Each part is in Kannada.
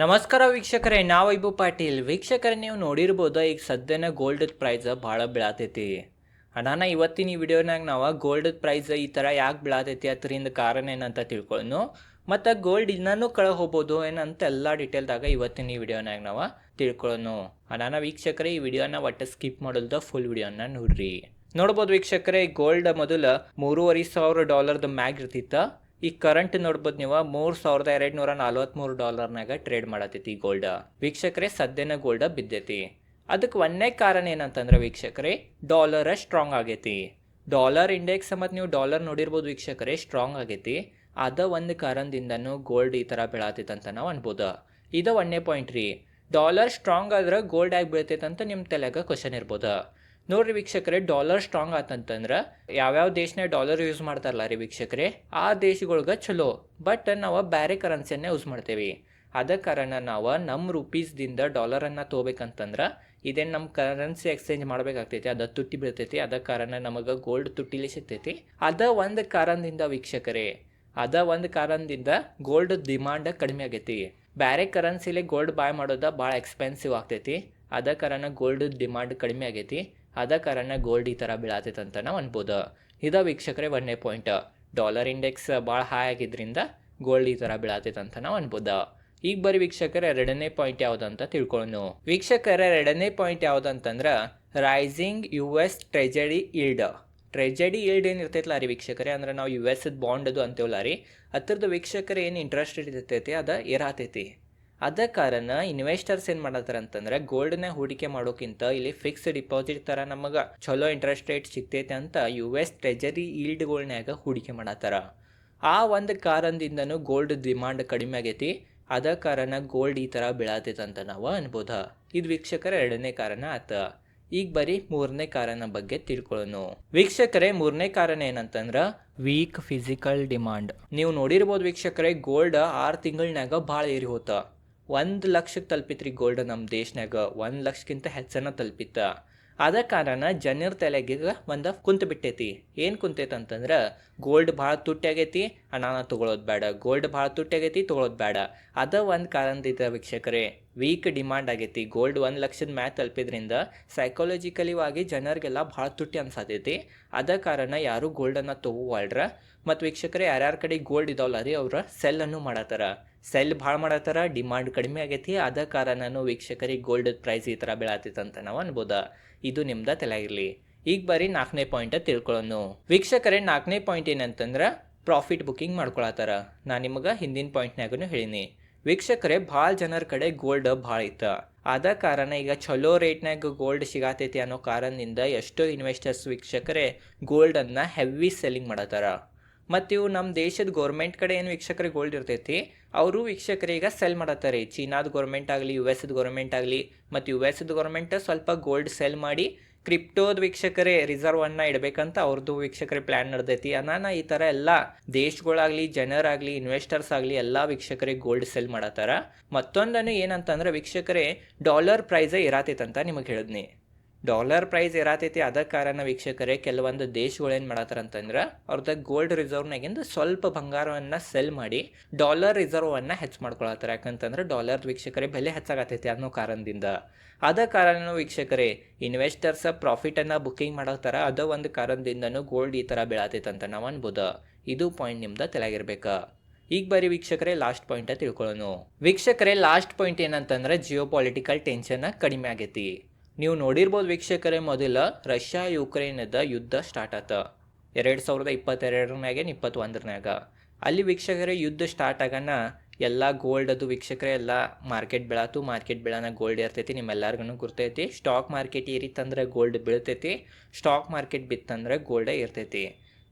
ನಮಸ್ಕಾರ ವೀಕ್ಷಕರೇ, ನಾವು ಇಬ್ಬು ಪಾಟೀಲ್. ವೀಕ್ಷಕರೇ, ನೀವು ನೋಡಿರ್ಬೋದು, ಈಗ ಸದ್ಯನ ಗೋಲ್ಡ್ ಪ್ರೈಸ್ ಭಾಳ ಬೀಳತೈತಿ. ಹಣಾನ ಇವತ್ತಿನ ಈ ವಿಡಿಯೋನಾಗ ನಾವು ಗೋಲ್ಡ್ ಪ್ರೈಸ್ ಈ ಥರ ಯಾಕೆ ಬೀಳತೈತಿ ಅದರಿಂದ ಕಾರಣ ಏನಂತ ತಿಳ್ಕೊಳ್ಳೋನು ಮತ್ತು ಗೋಲ್ಡ್ ಇನ್ನೂ ಕಳ ಹೋಗ್ಬೋದು ಏನಂತ ಎಲ್ಲ ಡೀಟೇಲ್ದಾಗ ಇವತ್ತಿನ ಈ ವಿಡಿಯೋನಾಗ ನಾವು ತಿಳ್ಕೊಳ್ಳೋನು ಹಣಾನ ವೀಕ್ಷಕರೇ, ಈ ವಿಡಿಯೋನ ಒಟ್ಟು ಸ್ಕಿಪ್ ಮಾಡಲ್ದ ಫುಲ್ ವಿಡಿಯೋನ ನೋಡ್ರಿ. ನೋಡ್ಬೋದು ವೀಕ್ಷಕರೇ ಗೋಲ್ಡ್ ಮೊದಲು ಮೂರುವರೆ ಸಾವಿರ ಡಾಲರ್ದ ಮ್ಯಾಗ್ ಇರ್ತಿತ್ತ. ಈ ಕರೆಂಟ್ ನೋಡ್ಬೋದು ನೀವು ಮೂರು ಸಾವಿರದ ಎರಡು ನೂರ ನಲ್ವತ್ಮೂರು ಡಾಲರ್ನಾಗ ಟ್ರೇಡ್ ಮಾಡತೈತಿ ಗೋಲ್ಡ್ ವೀಕ್ಷಕರೇ, ಸದ್ಯನ ಗೋಲ್ಡ್ ಬಿದ್ದೈತಿ. ಅದಕ್ಕೆ ಒಂದೇ ಕಾರಣ ಏನಂತಂದ್ರೆ ವೀಕ್ಷಕರೇ ಡಾಲರ್ ಸ್ಟ್ರಾಂಗ್ ಆಗೈತಿ. ಡಾಲರ್ ಇಂಡೆಕ್ಸ್ ಮತ್ತು ನೀವು ಡಾಲರ್ ನೋಡಿರ್ಬೋದು ವೀಕ್ಷಕರೇ ಸ್ಟ್ರಾಂಗ್ ಆಗೈತಿ. ಅದ ಒಂದು ಕಾರಣದಿಂದನೂ ಗೋಲ್ಡ್ ಈ ಥರ ಬೆಳತೈತೆ ಅಂತ ನಾವು ಅನ್ಬೋದು. ಇದು ಒಂದೇ ಪಾಯಿಂಟ್ ರೀ. ಡಾಲರ್ ಸ್ಟ್ರಾಂಗ್ ಆದ್ರೆ ಗೋಲ್ಡ್ ಆಗಿ ಬೀಳ್ತೈತೆ ಅಂತ ನಿಮ್ಮ ತಲೆಯಾಗ ಕ್ವಶನ್ ಇರ್ಬೋದು. ನೋಡ್ರಿ ವೀಕ್ಷಕರೇ ಡಾಲರ್ ಸ್ಟ್ರಾಂಗ್ ಆತಂತಂದ್ರೆ ಯಾವ್ಯಾವ ದೇಶನೇ ಡಾಲರ್ ಯೂಸ್ ಮಾಡ್ತಾರಲ್ಲ ರೀ ವೀಕ್ಷಕರೇ, ಆ ದೇಶಗಳ್ಗೆ ಚಲೋ ಬಟ್ ನಾವು ಬೇರೆ ಕರೆನ್ಸಿಯನ್ನೇ ಯೂಸ್ ಮಾಡ್ತೇವೆ. ಅದ ಕಾರಣ ನಾವು ನಮ್ಮ ರುಪೀಸ್ದಿಂದ ಡಾಲರನ್ನು ತೊಗೋಬೇಕಂತಂದ್ರೆ ಇದೇನು ನಮ್ಮ ಕರೆನ್ಸಿ ಎಕ್ಸ್ಚೇಂಜ್ ಮಾಡಬೇಕಾಗ್ತೈತಿ, ಅದ ತುಟ್ಟಿ ಬೀಳ್ತೈತಿ, ಅದ ಕಾರಣ ನಮಗೆ ಗೋಲ್ಡ್ ತುಟ್ಟಿಲಿ ಸಿಗ್ತೈತಿ. ಅದ ಒಂದು ಕಾರಣದಿಂದ ವೀಕ್ಷಕರೇ, ಅದ ಒಂದು ಕಾರಣದಿಂದ ಗೋಲ್ಡ್ ಡಿಮಾಂಡ್ ಕಡಿಮೆ ಆಗೈತಿ. ಬೇರೆ ಕರೆನ್ಸಿಲಿ ಗೋಲ್ಡ್ ಬಾಯ್ ಮಾಡೋದ ಭಾಳ ಎಕ್ಸ್ಪೆನ್ಸಿವ್ ಆಗ್ತೈತಿ. ಅದ ಕಾರಣ ಗೋಲ್ಡ್ ಡಿಮಾಂಡ್ ಕಡಿಮೆ ಆಗೈತಿ. ಅದ ಕಾರಣ ಗೋಲ್ಡ್ ಈ ಥರ ಬೀಳತೈತೆ ಅಂತ ನಾವು ಅನ್ಬೋದು. ಇದ ವೀಕ್ಷಕರೇ ಒಂದನೇ ಪಾಯಿಂಟ್ ಡಾಲರ್ ಇಂಡೆಕ್ಸ್ ಭಾಳ ಹೈ ಆಗಿದ್ದರಿಂದ ಗೋಲ್ಡ್ ಈ ಥರ ಬೀಳತೈತೆ ಅಂತ ನಾವು ಅನ್ಬೋದು. ಈಗ ಬರೀ ವೀಕ್ಷಕರ ಎರಡನೇ ಪಾಯಿಂಟ್ ಯಾವುದಂತ ತಿಳ್ಕೊಳ್ಳೋಣ ವೀಕ್ಷಕರ ಎರಡನೇ point ಯಾವುದಂತಂದ್ರೆ rising U S treasury yield treasury yield ಏನು ಇರ್ತೈತಲ್ಲ ರೀ ವೀಕ್ಷಕರೇ? ಅಂದ್ರೆ ನಾವು ಯು ಎಸ್ ಬಾಂಡ್ ಅದು ಅಂತೇವಲ್ಲ ರೀ ಹತ್ತಿರದ ವೀಕ್ಷಕರ ಏನು ಇಂಟ್ರೆಸ್ಟ್ ಇರ್ತೈತಿ? ಅದ ಏರಾತೈತಿ ಅದ ಕಾರಣ ಇನ್ವೆಸ್ಟರ್ಸ್ ಏನು ಮಾಡತ್ತಾರ ಅಂತಂದ್ರೆ ಗೋಲ್ಡ್ನ ಹೂಡಿಕೆ ಮಾಡೋಕ್ಕಿಂತ ಇಲ್ಲಿ ಫಿಕ್ಸ್ ಡಿಪಾಸಿಟ್ ಥರ ನಮಗೆ ಚಲೋ ಇಂಟ್ರೆಸ್ಟ್ ರೇಟ್ ಸಿಗ್ತೈತೆ ಅಂತ ಯು ಎಸ್ ಟ್ರೆಜರಿ ಈಲ್ಡ್ಗಳ್ನ್ಯಾಗ ಹೂಡಿಕೆ ಮಾಡತ್ತಾರ. ಆ ಒಂದು ಕಾರಣದಿಂದನೂ ಗೋಲ್ಡ್ ಡಿಮಾಂಡ್ ಕಡಿಮೆ ಆಗೈತಿ. ಅದ ಕಾರಣ ಗೋಲ್ಡ್ ಈ ಥರ ಬೀಳತೈತೆ ಅಂತ ನಾವು ಅನ್ಬೋದ. ಇದು ವೀಕ್ಷಕರ ಎರಡನೇ ಕಾರಣ ಆತ. ಈಗ ಬರೀ ಮೂರನೇ ಕಾರಣ ಬಗ್ಗೆ ತಿಳ್ಕೊಳ್ಳೋಣ ವೀಕ್ಷಕರೇ, ಮೂರನೇ ಕಾರಣ ಏನಂತಂದ್ರೆ ವೀಕ್ ಫಿಸಿಕಲ್ ಡಿಮಾಂಡ್ ನೀವು ನೋಡಿರ್ಬೋದು ವೀಕ್ಷಕರೇ ಗೋಲ್ಡ್ ಆರು ತಿಂಗಳನ್ಯಾಗ ಭಾಳ ಏರಿ ಹೋತ. ಒಂದು ಲಕ್ಷಕ್ಕೆ ತಲುಪಿತ್ರಿ ಗೋಲ್ಡ್ ನಮ್ಮ ದೇಶನಾಗ ಒಂದು ಲಕ್ಷಕ್ಕಿಂತ ಹೆಚ್ಚನ ತಲುಪಿತ್ತ. ಅದ ಕಾರಣ ಜನರ ತಲೆಗೆ ಒಂದು ಕುಂತು ಬಿಟ್ಟೈತಿ ಏನು ಕುಂತೈತೆ ಅಂತಂದ್ರೆ ಗೋಲ್ಡ್ ಭಾಳ ತುಟ್ಟಿ ಆಗೈತಿ ಹಣನ ತೊಗೊಳೋದು ಬೇಡ ಗೋಲ್ಡ್ ಭಾಳ ತುಟ್ಟಿ ಆಗೈತಿ ತೊಗೊಳೋದು ಬೇಡ ಅದ ಒಂದು ಕಾರಣದಿಂದ ವೀಕ್ಷಕರೇ. ವೀಕ್ ಡಿಮಾಂಡ್ ಆಗೈತಿ. ಗೋಲ್ಡ್ ಒಂದು ಲಕ್ಷದ ಮ್ಯಾಚ್ ತಲುಪಿದ್ರಿಂದ ಸೈಕಾಲಜಿಕಲಿವಾಗಿ ಜನರಿಗೆಲ್ಲ ಭಾಳ ತುಟ್ಟಿ ಅನ್ಸತೈತಿ. ಅದ ಕಾರಣ ಯಾರು ಗೋಲ್ಡನ್ನು ತಗೋವಾಳ್ರ ಮತ್ತು ವೀಕ್ಷಕರೇ, ಯಾರ್ಯಾರ ಕಡೆ ಗೋಲ್ಡ್ ಇದಾವಲ್ಲ ರೀ ಅವ್ರ? ಸೆಲ್ಲನ್ನು ಮಾಡತ್ತಾರ. ಸೆಲ್ ಭಾಳ ಮಾಡತ್ತಾರ ಡಿಮಾಂಡ್ ಕಡಿಮೆ ಆಗೈತಿ. ಅದ ಕಾರಣನೂ ವೀಕ್ಷಕರಿಗೆ ಗೋಲ್ಡ್ ಪ್ರೈಸ್ ಈ ಥರ ಅಂತ ನಾವು ಅನ್ಬೋದ. ಇದು ನಿಮ್ದ ತಲೆಯಾಗಿರಲಿ. ಈಗ ಬರೀ ನಾಲ್ಕನೇ ಪಾಯಿಂಟ್ ತಿಳ್ಕೊಳ್ಳೋನು ವೀಕ್ಷಕರೇ, ನಾಲ್ಕನೇ ಪಾಯಿಂಟ್ ಏನಂತಂದ್ರೆ ಪ್ರಾಫಿಟ್ ಬುಕ್ಕಿಂಗ್ ಮಾಡ್ಕೊಳತ್ತಾರ. ನಾನು ನಿಮಗೆ ಹಿಂದಿನ ಪಾಯಿಂಟ್ನಾಗೂ ಹೇಳಿನಿ. ವೀಕ್ಷಕರೇ, ಭಾಳ ಜನರ ಕಡೆ ಗೋಲ್ಡ್ ಭಾಳ ಇತ್ತ. ಆದ ಕಾರಣ ಈಗ ಚಲೋ ರೇಟ್ನಾಗ ಗೋಲ್ಡ್ ಸಿಗಾತೈತಿ ಅನ್ನೋ ಕಾರಣದಿಂದ ಎಷ್ಟೋ ಇನ್ವೆಸ್ಟರ್ಸ್ ವೀಕ್ಷಕರೇ ಗೋಲ್ಡನ್ನು ಹೆವಿ ಸೆಲ್ಲಿಂಗ್ ಮಾಡತ್ತಾರ. ಮತ್ತು ಇವು ನಮ್ಮ ದೇಶದ ಗೌರ್ಮೆಂಟ್ ಕಡೆ ಏನು ವೀಕ್ಷಕರಿಗೆ ಗೋಲ್ಡ್ ಇರ್ತೈತಿ, ಅವರು ವೀಕ್ಷಕರೀಗ ಸೆಲ್ ಮಾಡತ್ತಾರೆ. ಚೀನಾದ ಗೌರ್ಮೆಂಟ್ ಆಗಲಿ ಯು ಎಸ್ದ ಗೌರ್ಮೆಂಟ್ ಆಗಲಿ, ಮತ್ತು ಯು ಎಸ್ದ ಗೌರ್ಮೆಂಟ್ ಸ್ವಲ್ಪ ಗೋಲ್ಡ್ ಸೆಲ್ ಮಾಡಿ ಕ್ರಿಪ್ಟೋದ ವೀಕ್ಷಕರೇ ರಿಸರ್ವನ್ನ ಇಡಬೇಕಂತ ಅವ್ರದ್ದು ವೀಕ್ಷಕರೇ ಪ್ಲ್ಯಾನ್ ನಡೆದೈತಿ. ಅನಾನ ಈ ಥರ ಎಲ್ಲ ದೇಶಗಳಾಗಲಿ, ಜನರಾಗಲಿ ಇನ್ವೆಸ್ಟರ್ಸ್ ಆಗಲಿ ಎಲ್ಲ ವೀಕ್ಷಕರಿಗೆ ಗೋಲ್ಡ್ ಸೆಲ್ ಮಾಡತ್ತಾರ. ಮತ್ತೊಂದನ್ನು ಏನಂತಂದ್ರೆ ವೀಕ್ಷಕರೇ ಡಾಲರ್ ಪ್ರೈಸೇ ಇರಾತೈತಂತ ನಿಮಗೆ ಹೇಳಿದ್ನಿ. ಡಾಲರ್ ಪ್ರೈಸ್ ಇರತೈತಿ ಅದ ಕಾರಣ ವೀಕ್ಷಕರೇ, ಕೆಲವೊಂದು ದೇಶಗಳು ಏನು ಮಾಡತ್ತಾರ ಅಂತಂದ್ರೆ, ಅವ್ರದ ಗೋಲ್ಡ್ ರಿಸರ್ವ್ನಾಗಿಂದ ಸ್ವಲ್ಪ ಬಂಗಾರವನ್ನು ಸೆಲ್ ಮಾಡಿ ಡಾಲರ್ ರಿಸರ್ವನ್ನು ಹೆಚ್ಚು ಮಾಡ್ಕೊಳತ್ತಾರ. ಯಾಕಂತಂದ್ರೆ ಡಾಲರ್ ವೀಕ್ಷಕರೇ ಬೆಲೆ ಹೆಚ್ಚಾಗತೈತಿ ಅನ್ನೋ ಕಾರಣದಿಂದ. ಅದ ಕಾರಣ ವೀಕ್ಷಕರೇ ಇನ್ವೆಸ್ಟರ್ಸ್ ಪ್ರಾಫಿಟನ್ನು ಬುಕ್ಕಿಂಗ್ ಮಾಡತ್ತಾರ, ಅದ ಒಂದು ಕಾರಣದಿಂದನೂ ಗೋಲ್ಡ್ ಈ ಥರ ಬೀಳತೈತೆ ಅಂತ ನಾವು ಅನ್ಬೋದು. ಇದು ಪಾಯಿಂಟ್ ನಿಮ್ದು ತಲೆಯಾಗಿರ್ಬೇಕು. ಈಗ ಬರೀ ವೀಕ್ಷಕರೇ ಲಾಸ್ಟ್ ಪಾಯಿಂಟ್ ತಿಳ್ಕೊಳ್ಳೋಣ ವೀಕ್ಷಕರೇ ಲಾಸ್ಟ್ ಪಾಯಿಂಟ್ ಏನಂತಂದ್ರೆ ಜಿಯೋ ಪಾಲಿಟಿಕಲ್ ಟೆನ್ಷನ್ ಕಡಿಮೆ ಆಗೈತಿ. ನೀವು ನೋಡಿರ್ಬೋದು ವೀಕ್ಷಕರೇ, ಮೊದಲ ರಷ್ಯಾ ಯುಕ್ರೇನದ ಯುದ್ಧ ಸ್ಟಾರ್ಟ್ ಆತ. ಎರಡು ಸಾವಿರದ ಇಪ್ಪತ್ತೆರಡರನ್ಯಾಗ, ಇಪ್ಪತ್ತೊಂದರನ್ಯಾಗ. ಅಲ್ಲಿ ವೀಕ್ಷಕರೇ, ಯುದ್ಧ ಸ್ಟಾರ್ಟ್ ಆಗೋಣ ಎಲ್ಲ ಗೋಲ್ಡ್ ಅದು ವೀಕ್ಷಕರೇ, ಎಲ್ಲ ಮಾರ್ಕೆಟ್ ಬೆಳಾತು. ಮಾರ್ಕೆಟ್ ಬೆಳನ ಗೋಲ್ಡ್ ಇರ್ತೈತಿ ನಿಮ್ಮೆಲ್ಲರಿಗೂ ಗುರ್ತೈತಿ. ಸ್ಟಾಕ್ ಮಾರ್ಕೆಟ್ ಏರಿತ್ತಂದ್ರೆ ಗೋಲ್ಡ್ ಬೀಳ್ತೈತಿ. ಸ್ಟಾಕ್ ಮಾರ್ಕೆಟ್ ಬಿತ್ತಂದ್ರೆ ಗೋಲ್ಡ್ ಇರ್ತೈತಿ.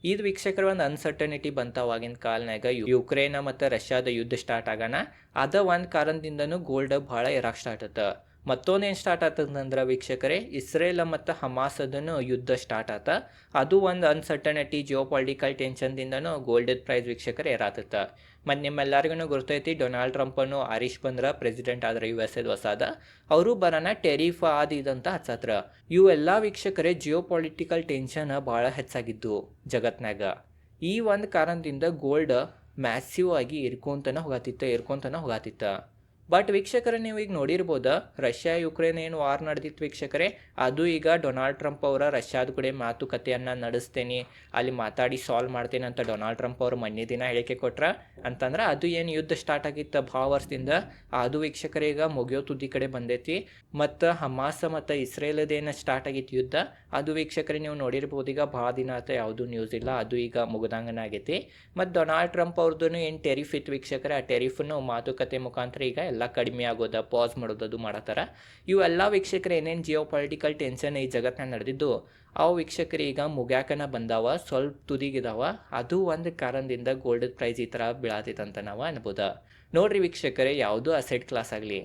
ಇದು ವೀಕ್ಷಕರ ಒಂದು ಅನ್ಸರ್ಟನಿಟಿ ಬಂತ ಅವಾಗಿನ ಕಾಲನಾಗ ಯುಕ್ರೇನ ಮತ್ತು ರಷ್ಯಾದ ಯುದ್ಧ ಸ್ಟಾರ್ಟ್ ಆಗೋಣ ಅದ ಒಂದು ಕಾರಣದಿಂದನೂ ಗೋಲ್ಡ್ ಭಾಳ ಇರಕ್ಕೆ ಸ್ಟಾರ್ಟ್ ಆತ. ಮತ್ತೊಂದೇನು ಸ್ಟಾರ್ಟ್ ಆಗ್ತದಂದ್ರೆ ವೀಕ್ಷಕರೇ, ಇಸ್ರೇಲ್ ಮತ್ತು ಹಮಾಸ್ ಯುದ್ಧ ಸ್ಟಾರ್ಟ್ ಆತ. ಅದು ಒಂದು ಅನ್ಸರ್ಟನಿಟಿ ಜಿಯೋ ಪೊಲಿಟಿಕಲ್ ಟೆನ್ಷನ್ದಿಂದನೂ ಗೋಲ್ಡ್ ಪ್ರೈಸ್ ವೀಕ್ಷಕರು ಏರಾತತ್ತ ಮತ್ತು ನಿಮ್ಮೆಲ್ಲರಿಗೂ ಗೊತ್ತೈತಿ ಡೊನಾಲ್ಡ್ ಟ್ರಂಪನ್ನು ಆರಿಶ್ ಬಂದ್ರ ಪ್ರೆಸಿಡೆಂಟ್ ಆದ್ರೆ ಯು ಎಸ್ ಎದ್ ಹೊಸಾದ. ಅವರು ಬರೋಣ ಟೆರಿಫ್ ಅದು ಇದಂತ ಹಚ್ಚತ್ರ. ಎಲ್ಲ ವೀಕ್ಷಕರೇ ಜಿಯೋ ಪೊಲಿಟಿಕಲ್ ಟೆನ್ಷನ್ ಭಾಳ ಹೆಚ್ಚಾಗಿದ್ದು ಜಗತ್ನಾಗ ಈ ಒಂದು ಕಾರಣದಿಂದ ಗೋಲ್ಡ್ ಮ್ಯಾಸಿವ್ ಆಗಿ ಇರ್ಕೊಂತನ ಹೋಗತ್ತಿತ್ತ ಇರ್ಕೊಂತನ ಹೋಗತ್ತಿತ್ತ ಬಟ್ ವೀಕ್ಷಕರೇ, ನೀವು ಈಗ ನೋಡಿರ್ಬೋದು, ರಷ್ಯಾ ಯುಕ್ರೇನ್ ಏನು ವಾರ್ ನಡೆದಿತ್ತು ವೀಕ್ಷಕರೇ? ಅದು ಈಗ ಡೊನಾಲ್ಡ್ ಟ್ರಂಪ್ ಅವರ ರಷ್ಯಾದ ಕೂಡ ಮಾತುಕತೆಯನ್ನು ನಡೆಸ್ತೇನೆ, ಅಲ್ಲಿ ಮಾತಾಡಿ ಸಾಲ್ವ್ ಮಾಡ್ತೇನೆ ಅಂತ ಡೊನಾಲ್ಡ್ ಟ್ರಂಪ್ ಅವರು ಮೊನ್ನೆ ದಿನ ಹೇಳಿಕೆ ಕೊಟ್ರ. ಅಂತಂದ್ರೆ ಅದು ಏನು ಯುದ್ಧ ಸ್ಟಾರ್ಟ್ ಆಗಿತ್ತು ಭಾವ ವರ್ಷದಿಂದ ಅದು ವೀಕ್ಷಕರೇ ಈಗ ಮುಗಿಯೋ ತುದಿ ಕಡೆ ಬಂದೈತಿ. ಮತ್ತು ಹಮಾಸ ಮತ್ತು ಇಸ್ರೇಲದೇನು ಸ್ಟಾರ್ಟ್ ಆಗಿತ್ತು ಯುದ್ಧ? ಅದು ವೀಕ್ಷಕರೇ ನೀವು ನೋಡಿರ್ಬೋದು, ಈಗ ಭಾಳ ದಿನ ಆತ ಯಾವುದೂ ನ್ಯೂಸ್ ಇಲ್ಲ, ಅದು ಈಗ ಮುಗ್ದಂಗನ ಆಗೈತಿ ಮತ್ತು ಡೊನಾಲ್ಡ್ ಟ್ರಂಪ್ ಅವ್ರದ್ದು ಏನು ಟೆರಿಫ್ ಇತ್ತು ವೀಕ್ಷಕರ, ಆ ಟೆರಿಫನ್ನು ಮಾತುಕತೆ ಮುಖಾಂತರ ಈಗ ಎಲ್ಲ ಕಡಿಮೆ ಆಗೋದ ಪಾಸ್ ಮಾಡೋದು, ಅದು ಮಾಡತ್ತಾರ ಇವೆಲ್ಲ ವೀಕ್ಷಕರು ಏನೇನು ಜಿಯೋ ಪೊಲಿಟಿಕಲ್ ಟೆನ್ಷನ್ ಈ ಜಗತ್ತಿನಾಗ ನಡೆದಿದ್ದು, ಅವು ವೀಕ್ಷಕರು ಈಗ ಮುಗ್ಯಾಕನ ಬಂದಾವ, ಸ್ವಲ್ಪ ತುದಿಗಿದಾವ. ಅದು ಒಂದು ಕಾರಣದಿಂದ ಗೋಲ್ಡ್ ಪ್ರೈಸ್ ಈ ಥರ ಬೀಳತೈತಂತ ನಾವು ಅನ್ಬೋದು. ನೋಡ್ರಿ ವೀಕ್ಷಕರೇ, ಯಾವುದೂ ಅಸೆಟ್ ಕ್ಲಾಸ್ ಆಗಲಿ,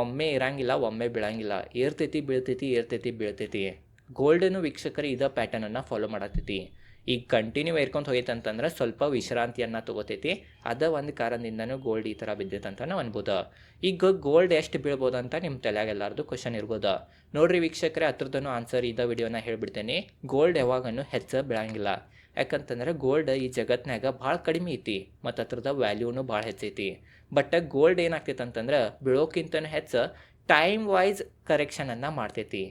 ಒಮ್ಮೆ ಇರಂಗಿಲ್ಲ, ಒಮ್ಮೆ ಬೀಳಂಗಿಲ್ಲ. ಏರ್ತೈತಿ, ಬೀಳ್ತೈತಿ ಏರ್ತೈತಿ, ಬೀಳ್ತೈತಿ. ಗೋಲ್ಡನು ವೀಕ್ಷಕರು, ಇದ ಪ್ಯಾಟರ್ನನ್ನು ಫಾಲೋ ಮಾಡತ್ತೈತಿ ಈಗ ಕಂಟಿನ್ಯೂ ಏರ್ಕೊಂತ ಅಂತಂದ್ರೆ ಸ್ವಲ್ಪ ವಿಶ್ರಾಂತಿಯನ್ನು ತೊಗೋತೈತಿ. ಅದ ಒಂದು ಕಾರಣದಿಂದನೂ ಗೋಲ್ಡ್ ಈ ಥರ ಬಿದ್ದೈತಂತ ನಾವು ಅನ್ಬೋದು. ಈಗ ಗೋಲ್ಡ್ ಎಷ್ಟು ಬೀಳ್ಬೋದು ಅಂತ ನಿಮ್ಮ ತಲೆಯಾಗ ಎಲ್ಲಾರ್ದು ಕ್ವಶನ್ ಇರ್ಬೋದು. ನೋಡ್ರಿ ವೀಕ್ಷಕರೇ ಹತ್ರದನು ಆನ್ಸರ್ ಇದ ವಿಡಿಯೋನ ಹೇಳ್ಬಿಡ್ತೇನೆ. ಗೋಲ್ಡ್ ಯಾವಾಗನು ಹೆಚ್ಚು ಬೀಳಂಗಿಲ್ಲ. ಯಾಕಂತಂದ್ರೆ ಗೋಲ್ಡ್ ಈ ಜಗತ್ನಾಗ ಭಾಳ ಕಡಿಮೆ ಐತಿ, ಮತ್ತು ಹತ್ರದ ವ್ಯಾಲ್ಯೂನು ಭಾಳ ಹೆಚ್ಚೈತಿ ಬಟ್ ಗೋಲ್ಡ್ ಏನಾಗ್ತೈತೆ ಅಂತಂದ್ರೆ ಬೀಳೋಕ್ಕಿಂತನೂ ಹೆಚ್ಚು ಟೈಮ್ ವೈಸ್ ಕರೆಕ್ಷನನ್ನು ಮಾಡ್ತೈತಿ.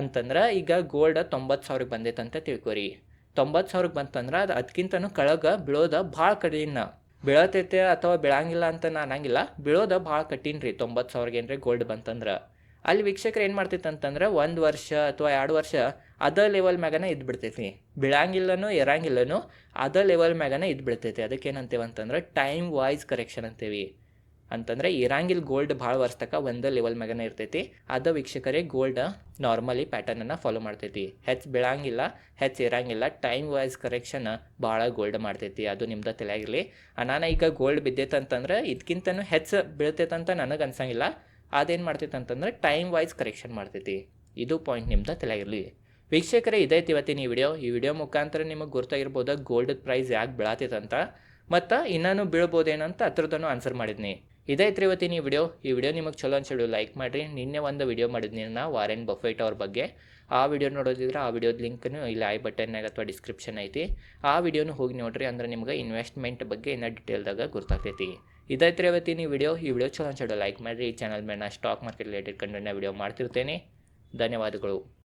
ಅಂತಂದ್ರೆ ಈಗ ಗೋಲ್ಡ್ ತೊಂಬತ್ತು ಸಾವಿರಕ್ಕೆ ಬಂದೈತೆ ಅಂತ ತಿಳ್ಕೊರಿ. ತೊಂಬತ್ತು ಸಾವಿರಕ್ಕೆ ಬಂತಂದ್ರೆ ಅದು ಅದಕ್ಕಿಂತನೂ ಕೆಳಗೆ ಬೀಳೋದ ಭಾಳ ಕಡಿಮೆ ಬೀಳತೈತೆ ಅಥವಾ ಬೀಳಂಗಿಲ್ಲ ಅಂತ ನಾನು ಅನ್ನಂಗಿಲ್ಲ, ಬೀಳೋದ ಭಾಳ ಕಠಿಣ ರೀ ತೊಂಬತ್ತು ಸಾವಿರಗೆ ಏನ್ರಿ ಗೋಲ್ಡ್ ಬಂತಂದ್ರೆ. ಅಲ್ಲಿ ವೀಕ್ಷಕರು ಏನು ಮಾಡ್ತೈತೆ ಅಂತಂದ್ರೆ ಒಂದು ವರ್ಷ ಅಥವಾ ಎರಡು ವರ್ಷ ಅದ ಲೆವೆಲ್ ಮ್ಯಾಗನ ಇದ್ದು ಬಿಡ್ತೈತಿ ಬೀಳಂಗಿಲ್ಲನೂ ಇರಂಗಿಲ್ಲನೂ ಅದ ಲೆವೆಲ್ ಮ್ಯಾಗನ ಇದ್ದು ಬಿಡ್ತೈತಿ ಅಂತಂದ್ರೆ ಟೈಮ್ ವೈಸ್ ಕರೆಕ್ಷನ್ ಅಂತೇವಿ. ಅಂತಂದ್ರೆ ಇರಂಗಿಲ್ ಗೋಲ್ಡ್ ಭಾಳ ವರ್ಷ ಒಂದು ಲೆವೆಲ್ ಮ್ಯಾಗನ ಇರ್ತೈತಿ. ಅದ ವೀಕ್ಷಕರೇ ಗೋಲ್ಡ್ ನಾರ್ಮಲಿ ಪ್ಯಾಟರ್ನನ್ನು ಫಾಲೋ ಮಾಡ್ತೈತಿ. ಹೆಚ್ಚು ಬೀಳಂಗಿಲ್ಲ ಹೆಚ್ಚು ಇರಂಗಿಲ್ಲ ಟೈಮ್ ವೈಸ್ ಕರೆಕ್ಷನ್ ಭಾಳ ಗೋಲ್ಡ್ ಮಾಡ್ತೈತಿ. ಅದು ನಿಮ್ದು ತಲೆಯಾಗಿರಲಿ ನಾನು ಈಗ ಗೋಲ್ಡ್ ಬಿದ್ದೈತೆ ಅಂತಂದ್ರೆ ಇದಕ್ಕಿಂತನೂ ಹೆಚ್ಚು ಬೀಳ್ತೈತೆ ಅಂತ ನನಗೆ ಅನ್ಸಂಗಿಲ್ಲ. ಅದೇನು ಮಾಡ್ತೈತೆ ಅಂತಂದ್ರೆ ಟೈಮ್ ವೈಸ್ ಕರೆಕ್ಷನ್ ಮಾಡ್ತೈತಿ. ಇದು ಪಾಯಿಂಟ್ ನಿಮ್ದು ತಲೆಯಾಗಿರಲಿ ವೀಕ್ಷಕರೇ, ಇದೈತಿ ಇವತ್ತಿನ ಈ ವಿಡಿಯೋ ಈ ವಿಡಿಯೋ ಮುಖಾಂತರ ನಿಮಗೆ ಗೊತ್ತಾಗಿರ್ಬೋದು ಗೋಲ್ಡ್ ಪ್ರೈಸ್ ಯಾಕೆ ಬೀಳತೈತೆ ಅಂತ ಮತ್ತು ಇನ್ನೂ ಬೀಳ್ಬೋದೇನಂತ ಹತ್ರದನ್ನು ಆನ್ಸರ್ ಮಾಡಿದ್ನಿ. ಇದೈತ್ರಿ ಇವತ್ತಿನ ಈ ವಿಡಿಯೋ ಈ ವಿಡಿಯೋ ನಿಮಗೆ ಚಲೋ ಅನ್ಸಿಡು ಲೈಕ್ ಮಾಡಿರಿ. ನಿನ್ನೆ ಒಂದು ವಿಡಿಯೋ ಮಾಡಿದ್ನಿ ನಾ ವಾರೆನ್ ಬಫೆಟ್ ಅವ್ರ ಬಗ್ಗೆ. ಆ ವಿಡಿಯೋ ನೋಡೋದಿದ್ರೆ ಆ ವಿಡಿಯೋದ ಲಿಂಕ್ನು ಇಲ್ಲಿ ಐ ಬಟನ್ನಾಗ ಅಥವಾ ಡಿಸ್ಕ್ರಿಪ್ಷನ್ ಐತಿ. ಆ ವಿಡಿಯೋನು ಹೋಗಿ ನೋಡ್ರಿ ಅಂದ್ರೆ ನಿಮ್ಗೆ ಇನ್ವೆಸ್ಟ್ಮೆಂಟ್ ಬಗ್ಗೆ ಇನ್ನೂ ಡಿಟೇಲ್ದಾಗ ಗೊತ್ತಾಗ್ತೈತಿ. ಇದಾಯ್ತು ಇವತ್ತಿನ ಈ ವಿಡಿಯೋ ಈ ವಿಡಿಯೋ ಚಲೋ ಅನ್ಸಿಡು ಲೈಕ್ ಮಾಡಿರಿ. ಈ ಚಾನಲ್ ಮೇಲೆ ನಾ ಸ್ಟಾಕ್ ಮಾರ್ಕೆಟ್ ರಿಲೇಟೆಡ್ ಕಂಡು ವಿಡಿಯೋ ಮಾಡ್ತಿರ್ತೇನೆ. ಧನ್ಯವಾದಗಳು.